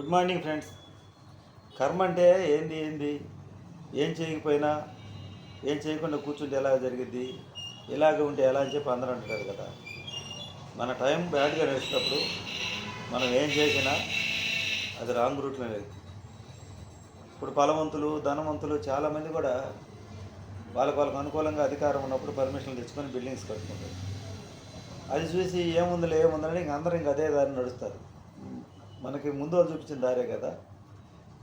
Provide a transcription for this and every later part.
Good morning friends. కర్మ అంటే ఏంది ఏంది? ఏం చేయకపోయినా ఏం చేయకుండా కూర్చుంటే ఎలా జరిగిద్ది? ఇలాగ ఉంటే ఎలా అని చెప్పి అందరూ అంటారు కదా. మన టైం బ్యాడ్గా నడిచినప్పుడు మనం ఏం చేసినా అది రాంగ్ రూట్లో వెళ్తుంది ఇప్పుడు బలవంతులు ధనవంతులు చాలామంది కూడా వాళ్ళకు వాళ్ళకు అనుకూలంగా అధికారం ఉన్నప్పుడు పర్మిషన్లు తెచ్చుకొని బిల్డింగ్స్ కట్టుకుంటారు. అది చూసి ఏముందిలే ఏముందని ఇంక అందరూ ఇంక అదే దారి నడుస్తారు. మనకి ముందు వాళ్ళు చూపించిన దారే కదా.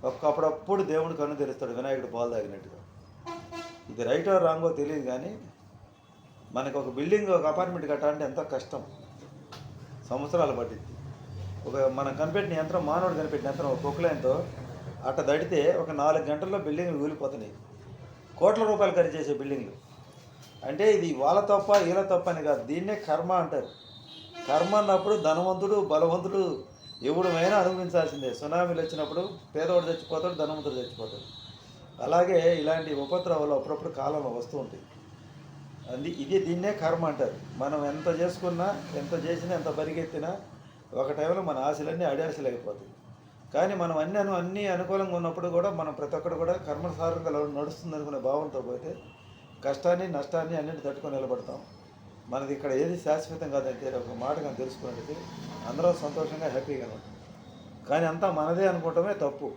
ఒక్కప్పుడప్పుడు దేవుడు కన్ను తెరుస్తాడు వినాయకుడు పాలు తాగినట్టుగా. ఇది రైటో రాంగో తెలియదు కానీ మనకు ఒక బిల్డింగ్ ఒక అపార్ట్మెంట్ కట్టాలంటే ఎంతో కష్టం. సంవత్సరాలు పట్టింది ఒక మనం కనిపెట్టిన యంత్రం మానవుడు కనిపెట్టిన యంత్రం ఒక పొక్కులైనతో అట్ట దడితే ఒక నాలుగు గంటల్లో బిల్డింగ్లు కూలిపోతున్నాయి కోట్ల రూపాయలు ఖర్చు చేసే బిల్డింగ్లు. అంటే ఇది వాళ్ళ తప్ప వీళ్ళ తప్ప అని కాదు. దీన్నే కర్మ అంటారు. కర్మ అన్నప్పుడు ధనవంతుడు బలవంతుడు ఎవడమైనా అనుభవించాల్సిందే. సునామీలు వచ్చినప్పుడు పేదవాడు చచ్చిపోతాడు ధనవంతుడు చచ్చిపోతాడు. అలాగే ఇలాంటి ఉపద్రవాలు అప్పుడప్పుడు కాలంలో వస్తూ ఉంటాయి. అంది ఇది దీన్నే కర్మ అంటారు. మనం ఎంత చేసుకున్నా ఎంత చేసినా ఎంత పరిగెత్తినా ఒక టైంలో మన ఆశలన్నీ అడియాశలు అయిపోతాయి కానీ మనం అన్ని అను అన్ని అనుకూలంగా ఉన్నప్పుడు కూడా మనం ప్రతి ఒక్కరు కూడా కర్మసారంగా నడుస్తుంది అనుకునే భావంతో పోతే కష్టాన్ని నష్టాన్ని అన్నింటి తట్టుకొని నిలబడతాం. మనది ఇక్కడ ఏది శాశ్వతం కాదంటే ఒక మాట కానీ తెలుసుకున్నట్టు అందరం సంతోషంగా హ్యాపీగా ఉంటాం కానీ అంతా మనదే అనుకోవటమే తప్పు.